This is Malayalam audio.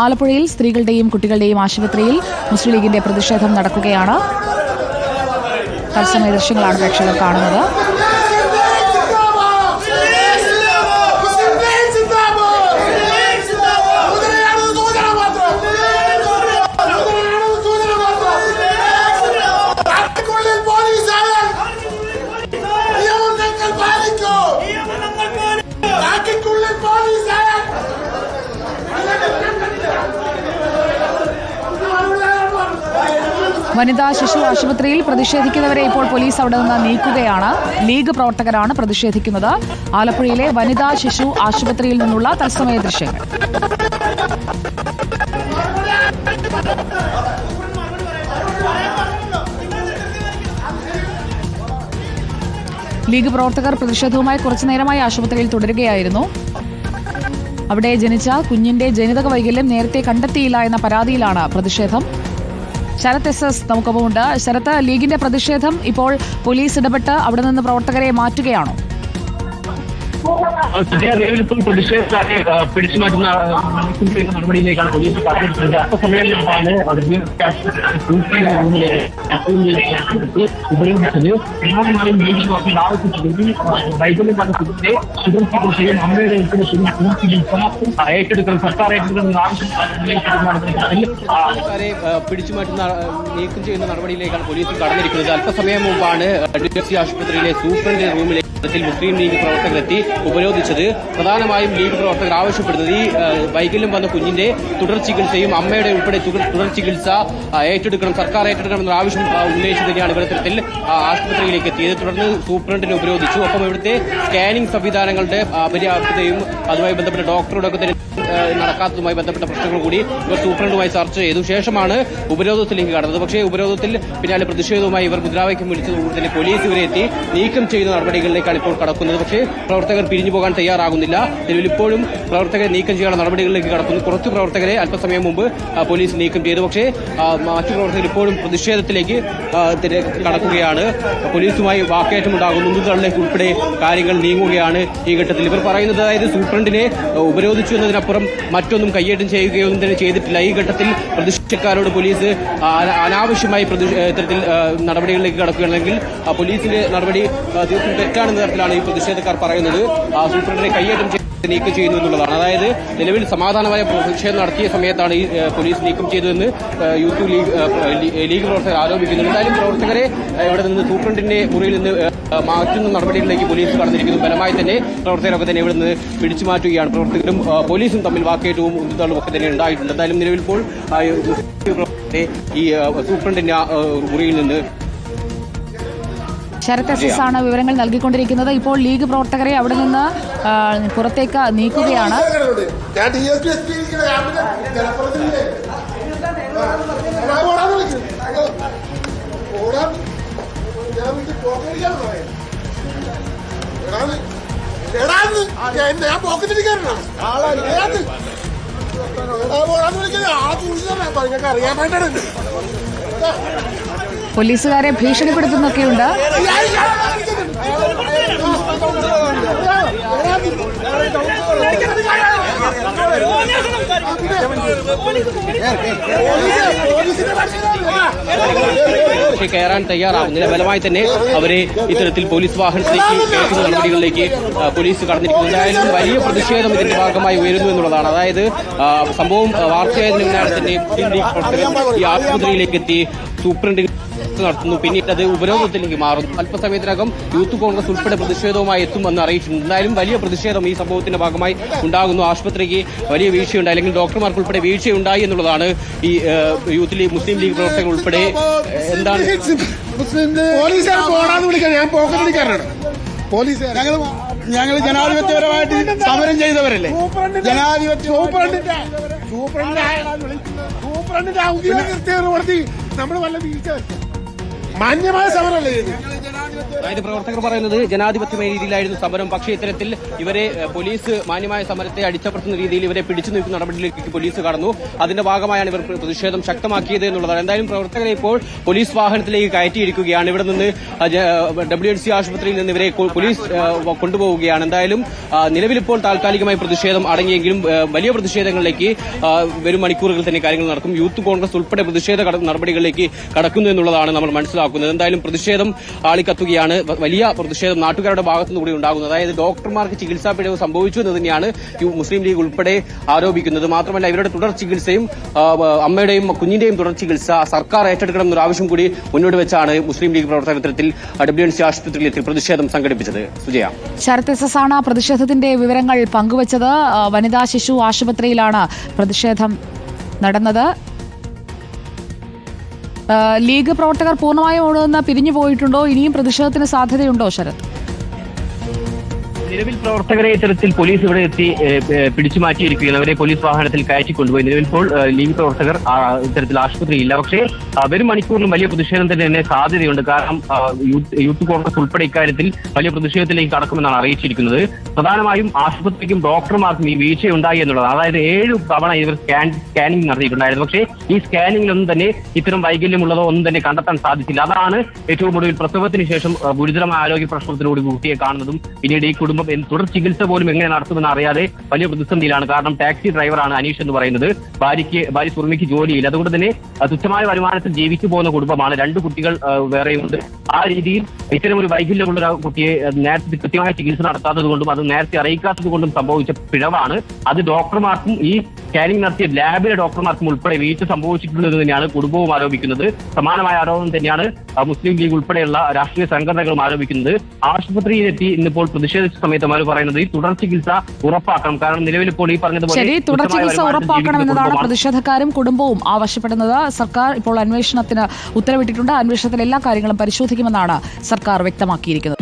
ആലപ്പുഴയിൽ സ്ത്രീകളുടെയും കുട്ടികളുടെയും ആശുപത്രിയിൽ മുസ്ലിം ലീഗിന്റെ പ്രതിഷേധം നടക്കുകയാണ്. തത്സമയ ദൃശ്യങ്ങളാണ് പ്രേക്ഷകർ കാണുന്നത്. വനിതാ ശിശു ആശുപത്രിയിൽ പ്രതിഷേധിക്കുന്നവരെ ഇപ്പോൾ പോലീസ് അവിടെ നിന്ന് നീക്കുകയാണ്. ലീഗ് പ്രവർത്തകരാണ് പ്രതിഷേധിക്കുന്നത്. ആലപ്പുഴയിലെ വനിതാ ശിശു ആശുപത്രിയിൽ നിന്നുള്ള തത്സമയ ദൃശ്യങ്ങൾ. ലീഗ് പ്രവർത്തകർ പ്രതിഷേധവുമായി കുറച്ചു നേരമായി ആശുപത്രിയിൽ തുടരുകയായിരുന്നു. അവിടെ ജനിച്ച കുഞ്ഞിന്റെ ജനിതക വൈകല്യം നേരത്തെ കണ്ടെത്തിയില്ല എന്ന പരാതിയിലാണ് പ്രതിഷേധം. ശരത് എസ് എസ് നമുക്കൊപ്പമുണ്ട്. ശരത്ത് ലീഗിന്റെ പ്രതിഷേധം ഇപ്പോൾ പോലീസ് ഇടപെട്ട് അവിടെ നിന്ന് പ്രവർത്തകരെ മാറ്റുകയാണോ? നിലവിലിപ്പോൾ പ്രതിഷേധക്കാരെ പിടിച്ചു മാറ്റുന്ന നടപടിയിലേക്കാണ് പോലീസ് പറഞ്ഞിട്ടുള്ളത് അല്പസമയമാണ് ഉപയോഗിച്ചത് പ്രധാനമായും നീതി നോക്കി ആവശ്യപ്പെട്ടത് വൈകല്യം വന്ന കുഞ്ഞിന്റെ സുരക്ഷ ചികിത്സയും അമ്മയുടെ ഉൾപ്പെടെ ഏറ്റെടുക്കണം സർക്കാർ ഏറ്റെടുക്കണം ആവശ്യം പിടിച്ചു മാറ്റുന്ന നീക്കം ചെയ്യുന്ന നടപടിയിലേക്കാണ് പോലീസ് കടന്നിരിക്കുന്നത്. അല്പസമയം മുമ്പാണ് ഡി ആശുപത്രിയിലെ സൂപ്രണ്ട് റൂമിലേക്ക് മുസ്ലിം ലീഗ് പ്രവർത്തകരെത്തി ഉപരോധിച്ചത്. പ്രധാനമായും ലീഗ് പ്രവർത്തകർ ആവശ്യപ്പെടുന്നത് ഈ ബൈക്കിലും വന്ന കുഞ്ഞിന്റെ തുടർ ചികിത്സയും അമ്മയുടെ ഉൾപ്പെടെ തുടർ ചികിത്സ ഏറ്റെടുക്കണം സർക്കാർ ഏറ്റെടുക്കണം എന്ന ആവശ്യം ഉന്നയിച്ചു തന്നെയാണ് ആ, ആശുപത്രിയിലേക്ക് എത്തിയത്. തുടർന്ന് സൂപ്രണ്ടിനെ ഉപരോധിച്ചു. ഒപ്പം ഇവിടുത്തെ സ്കാനിംഗ് സംവിധാനങ്ങളുടെ അപര്യാപ്തതയും അതുമായി ബന്ധപ്പെട്ട ഡോക്ടറോടൊക്കെ നടക്കാത്തതുമായി ബന്ധപ്പെട്ട പ്രശ്നങ്ങൾ കൂടി ഇവർ സൂപ്രണ്ടുമായി ചർച്ച ചെയ്തു. ശേഷമാണ് ഉപരോധത്തിലേക്ക് കടന്നത്. പക്ഷേ ഉപരോധത്തിൽ പിന്നാലെ പ്രതിഷേധവുമായി ഇവർ മുദ്രാവാക്യം വിളിച്ചതോടുകൂടി തന്നെ പോലീസ് ഇവരെ എത്തി നീക്കം ചെയ്യുന്ന നടപടികളിലേക്കാണ് ഇപ്പോൾ കടക്കുന്നത്. പക്ഷേ പ്രവർത്തകർ പിരിഞ്ഞു പോകാൻ തയ്യാറാകുന്നില്ല. നിലവിൽ ഇപ്പോഴും പ്രവർത്തകരെ നീക്കം ചെയ്യാനുള്ള നടപടികളിലേക്ക് കടക്കുന്നു. കുറച്ച് പ്രവർത്തകരെ അല്പസമയം മുമ്പ് പോലീസ് നീക്കം ചെയ്തു. പക്ഷേ മറ്റു പ്രവർത്തകർ ഇപ്പോഴും പ്രതിഷേധത്തിലേക്ക് കടക്കുകയാണ്. പോലീസുമായി വാക്കേറ്റമുണ്ടാകുന്നു. ഉൾപ്പെടെ കാര്യങ്ങൾ നീങ്ങുകയാണ് ഈ ഘട്ടത്തിൽ. ഇവർ പറയുന്നത് അതായത് സൂപ്രണ്ടിനെ ആ, ഉപരോധിച്ചു എന്നതിനപ്പുറം മറ്റൊന്നും കയ്യേറ്റം ചെയ്യുകയൊന്നും തന്നെ ചെയ്തിട്ടില്ല. ഈ ഘട്ടത്തിൽ പ്രതിഷേധക്കാരോട് പോലീസ് അനാവശ്യമായി ഇത്തരത്തിൽ നടപടികളിലേക്ക് കടക്കുകയാണെങ്കിൽ പോലീസിന്റെ നടപടി തീർത്തും തെറ്റാണെന്ന തരത്തിലാണ് ഈ പ്രതിഷേധക്കാർ പറയുന്നത്. സൂപ്രണ്ടിനെ കയ്യേറ്റം നീക്കം ചെയ്യുന്നു എന്നുള്ളതാണ് അതായത് നിലവിൽ സമാധാനമായ പ്രതിഷേധം നടത്തിയ സമയത്താണ് ഈ പോലീസ് നീക്കം ചെയ്തതെന്ന് യൂത്ത് ലീഗ് ലീഗ് പ്രവർത്തകർ ആരോപിക്കുന്നു എന്തായാലും പ്രവർത്തകരെ ഇവിടെ നിന്ന് സൂപ്രണ്ടിന്റെ മുറിയിൽ നിന്ന് മാറ്റുന്ന നടപടികളിലേക്ക് പോലീസ് കടന്നിരിക്കുന്നു ബലമായി തന്നെ പ്രവർത്തകരൊക്കെ തന്നെ ഇവിടെ നിന്ന് പിടിച്ചു മാറ്റുകയാണ് പ്രവർത്തകരും പോലീസും തമ്മിൽ വാക്കേറ്റവും ഉന്തുതള്ളും ഒക്കെ തന്നെ ഉണ്ടായിട്ടുണ്ട് എന്തായാലും നിലവിൽ ഇപ്പോൾ ഈ സൂപ്രണ്ടിന്റെ മുറിയിൽ നിന്ന് ശരത് എസ് എസ് ആണ് വിവരങ്ങൾ നൽകിക്കൊണ്ടിരിക്കുന്നത്. ഇപ്പോൾ ലീഗ് പ്രവർത്തകരെ അവിടെ നിന്ന് പുറത്തേക്ക് നീക്കുകയാണ്. ഞാൻ D S P S P ഇരിക്കുന്ന ക്യാമ്പിന്റെ ജനപ്രതിനിധിയെ ഓടാൻ വിളിക്കും ഓടാൻ ഞാൻ വിളിച്ച് എടാന്ന് എടാന്ന് ഞാൻ- ഞാൻ പോക്കറ്റിരിക്കാനാണ് ഏത് എടാ ഓടാന്ന് വിളിക്കുന്നത് ആ സൂക്ഷിച്ചാ നിങ്ങൾക്ക് അറിയാൻ വേണ്ടിയാണ് പോലീസുകാരെ ഭീഷണിപ്പെടുത്തുന്നൊക്കെയുണ്ട് കയറാൻ തയ്യാറാവുന്നില്ല. ബലമായി തന്നെ അവരെ ഇത്തരത്തിൽ പോലീസ് വാഹനത്തിലേക്ക് കയറ്റുന്ന നടപടികളിലേക്ക് പോലീസ് കടന്നിരിക്കുന്നു. എന്തായാലും വലിയ പ്രതിഷേധം ഇതിന്റെ ഭാഗമായി ഉയരുന്നു എന്നുള്ളതാണ്. അതായത് സംഭവം വാർത്തയായതിനു പിന്നാലെ തന്നെ ഈ ആശുപത്രിയിലേക്ക് എത്തി സൂപ്രണ്ട് നടത്തുന്നു. പിന്നീട് അത് ഉപരോധത്തിലേക്ക് മാറുന്നു. അല്പസമയത്തിനകം യൂത്ത് കോൺഗ്രസ് ഉൾപ്പെടെ പ്രതിഷേധവുമായി എത്തുമെന്ന് അറിയിച്ചിട്ടുണ്ട്. എന്തായാലും വലിയ പ്രതിഷേധം ഈ സംഭവത്തിന്റെ ഭാഗമായി ഉണ്ടാകുന്നു. ആശുപത്രിക്ക് വലിയ വീഴ്ചയുണ്ട്. അല്ലെങ്കിൽ ഡോക്ടർമാർക്ക് ഉൾപ്പെടെ വീഴ്ചയുണ്ടായി എന്നുള്ളതാണ് ഈ യൂത്ത് ലീഗ് മുസ്ലിം ലീഗ് പ്രവർത്തകർ ഉൾപ്പെടെ എന്താണ്? പോലീസുകാർ പോടാന്ന് വിളിക്കാൻ ഞാൻ പോക്കറ്റിരിക്കാനാണ് പോലീസ് ഞങ്ങൾ ഞങ്ങൾ ജനാധിപത്യപരമായിട്ട് സമരം ചെയ്തവരല്ലേ? ജനാധിപത്യ സൂപ്രണ്ടിന്റെ സൂപ്രണ്ടിന്റെ സൂപ്രണ്ടിന്റെ ഔദ്യോഗിക നമ്മൾ വല്ല വീഴ്ച വരുത്തും. മാന്യമായ സമരമല്ലേ അതായത് പ്രവർത്തകർ പറയുന്നത് ജനാധിപത്യമായ രീതിയിലായിരുന്നു സമരം. പക്ഷേ ഇത്തരത്തിൽ ഇവരെ പോലീസ് മാന്യമായ സമരത്തെ അടിച്ചപ്പെടുത്തുന്ന രീതിയിൽ ഇവരെ പിടിച്ചു നിൽക്കുന്ന നടപടിയിലേക്ക് പോലീസ് കടന്നു. അതിന്റെ ഭാഗമായാണ് ഇവർ പ്രതിഷേധം ശക്തമാക്കിയത് എന്നുള്ളതാണ് എന്തായാലും പ്രവർത്തകരെ ഇപ്പോൾ പോലീസ് വാഹനത്തിലേക്ക് കയറ്റിയിരിക്കുകയാണ്. ഇവിടെ നിന്ന് ഡബ്ല്യു എൻ സി ആശുപത്രിയിൽ നിന്ന് ഇവരെ പോലീസ് കൊണ്ടുപോവുകയാണ്. എന്തായാലും നിലവിലിപ്പോൾ താൽക്കാലികമായി പ്രതിഷേധം അടങ്ങിയെങ്കിലും വലിയ പ്രതിഷേധങ്ങളിലേക്ക് വരും മണിക്കൂറുകൾ തന്നെ കാര്യങ്ങൾ നടക്കും. യൂത്ത് കോൺഗ്രസ് ഉൾപ്പെടെ പ്രതിഷേധ നടപടികളിലേക്ക് കടക്കുന്നു എന്നുള്ളതാണ് നമ്മൾ മനസ്സിലാക്കുന്നത്. എന്തായാലും പ്രതിഷേധം ആളിക്കത്തുകയാണ് വ- വലിയ പ്രതിഷേധം നാട്ടുകാരുടെ ഭാഗത്തുനിന്ന് കൂടി ഉണ്ടാകുന്നത്. അതായത് ഡോക്ടർമാർക്ക് ചികിത്സാ പിഴവ് സംഭവിച്ചു എന്ന് തന്നെയാണ് മുസ്ലിം ലീഗ് ഉൾപ്പെടെ ആരോപിക്കുന്നത്. മാത്രമല്ല ഇവരുടെ തുടർ ചികിത്സയും അമ്മയുടെയും കുഞ്ഞിന്റെയും തുടർ ചികിത്സ സർക്കാർ ഏറ്റെടുക്കണം എന്നൊരു ആവശ്യം കൂടി മുന്നോട്ട് വെച്ചാണ് മുസ്ലിം ലീഗ് പ്രവർത്തനത്തിൽ ഡബ്ല്യു എൻ സി പ്രതിഷേധം സംഘടിപ്പിച്ചത്. സുജയ. ശരത് എസ് എസ് ആണ് പ്രതിഷേധത്തിന്റെ വിവരങ്ങൾ പങ്കുവച്ചത്. വനിതാ ശിശു ആശുപത്രിയിലാണ് പ്രതിഷേധം നടന്നത്. ലീഗ് പ്രവർത്തകർ പൂർണമായും അവിടെ നിന്ന് പിരിഞ്ഞു പോയിട്ടുണ്ടോ ഇനിയും പ്രതിഷേധത്തിന് സാധ്യതയുണ്ടോ ശരത്? നിലവിൽ പ്രവർത്തകരെ ഇത്തരത്തിൽ പോലീസ് ഇവിടെ എത്തി പിടിച്ചു മാറ്റിയിരിക്കുകയാണ്. അവരെ പോലീസ് വാഹനത്തിൽ കയറ്റി കൊണ്ടുപോയി നിലവിൽ ഇപ്പോൾ ലീഗ് പ്രവർത്തകർ ഇത്തരത്തിൽ ആശുപത്രിയില്ല. പക്ഷേ വരും മണിക്കൂറിലും വലിയ പ്രതിഷേധം തന്നെ തന്നെ സാധ്യതയുണ്ട്. കാരണം യൂത്ത് കോൺഗ്രസ് ഉൾപ്പെടെ ഇക്കാര്യത്തിൽ വലിയ പ്രതിഷേധത്തിലേക്ക് കടക്കുമെന്നാണ് അറിയിച്ചിരിക്കുന്നത്. പ്രധാനമായും ആശുപത്രിക്കും ഡോക്ടർമാർക്കും ഈ വീഴ്ചയുണ്ടായി എന്നുള്ളതാണ്. അതായത് ഏഴ് തവണ ഇവർ സ്കാൻ സ്കാനിംഗ് നടത്തിയിട്ടുണ്ടായിരുന്നു. പക്ഷേ ഈ സ്കാനിങ്ങിലൊന്നും തന്നെ ഇത്തരം വൈകല്യമുള്ളതോ ഒന്നും തന്നെ കണ്ടെത്താൻ സാധിച്ചില്ല. അതാണ് ഏറ്റവും ഒടുവിൽ പ്രസവത്തിന് ശേഷം ഗുരുതരമായ ആരോഗ്യ പ്രശ്നത്തിലൂടെ കുട്ടിയെ കാണുന്നതും പിന്നീട് ഈ കുടുംബം എന്ത് തുടർ ചികിത്സ പോലും എങ്ങനെ നടത്തുമെന്ന് അറിയാതെ വലിയ പ്രതിസന്ധിയിലാണ്. കാരണം ടാക്സി ഡ്രൈവറാണ് അനീഷ് എന്ന് പറയുന്നത്. ഭാര്യയ്ക്ക് ഭാര്യ സുർമിക്ക് ജോലിയില്ല. അതുകൊണ്ട് തന്നെ തുച്ഛമായ വരുമാനത്തിൽ ജീവിച്ചു പോകുന്ന കുടുംബമാണ്. രണ്ട് കുട്ടികൾ വേറെയുണ്ട്. ആ രീതിയിൽ ഇത്തരം ഒരു വൈകല്യമുള്ള ഒരു കുട്ടിയെ നേരത്തെ കൃത്യമായ ചികിത്സ നടത്താത്തത് കൊണ്ടും അത് നേരത്തെ അറിയിക്കാത്തത് കൊണ്ടും സംഭവിച്ച പിഴവാണ്. അത് ഡോക്ടർമാർക്കും ഈ സ്കാനിംഗ് നടത്തിയ ലാബിലെ ഡോക്ടർമാർക്കും ഉൾപ്പെടെ വീഴ്ച സംഭവിച്ചിട്ടുള്ളത് തന്നെയാണ് കുടുംബവും ആരോപിക്കുന്നത്. സമാനമായ ആരോപണം തന്നെയാണ് മുസ്ലിം ലീഗ് ഉൾപ്പെടെയുള്ള രാഷ്ട്രീയ സംഘടനകളും ആരോപിക്കുന്നത്. ആശുപത്രിയിലെത്തി ഇന്നിപ്പോൾ പ്രതിഷേധിച്ച സമയത്ത് അവർ പറയുന്നത് ഈ തുടർ ചികിത്സ ഉറപ്പാക്കണം. കാരണം നിലവിൽ ഇപ്പോൾ ഈ പറഞ്ഞതുപോലെ ശരി തുടർ ചികിത്സ ഉറപ്പാക്കണം എന്നതാണ് പ്രതിഷേധക്കാരും കുടുംബവും ആവശ്യപ്പെടുന്നത്. സർക്കാർ ഇപ്പോൾ അന്വേഷണത്തിന് ഉത്തരവിട്ടിട്ടുണ്ട്. അന്വേഷണത്തിൽ എല്ലാ കാര്യങ്ങളും പരിശോധിക്കുമെന്നാണ് സർക്കാർ വ്യക്തമാക്കിയിരിക്കുന്നത്.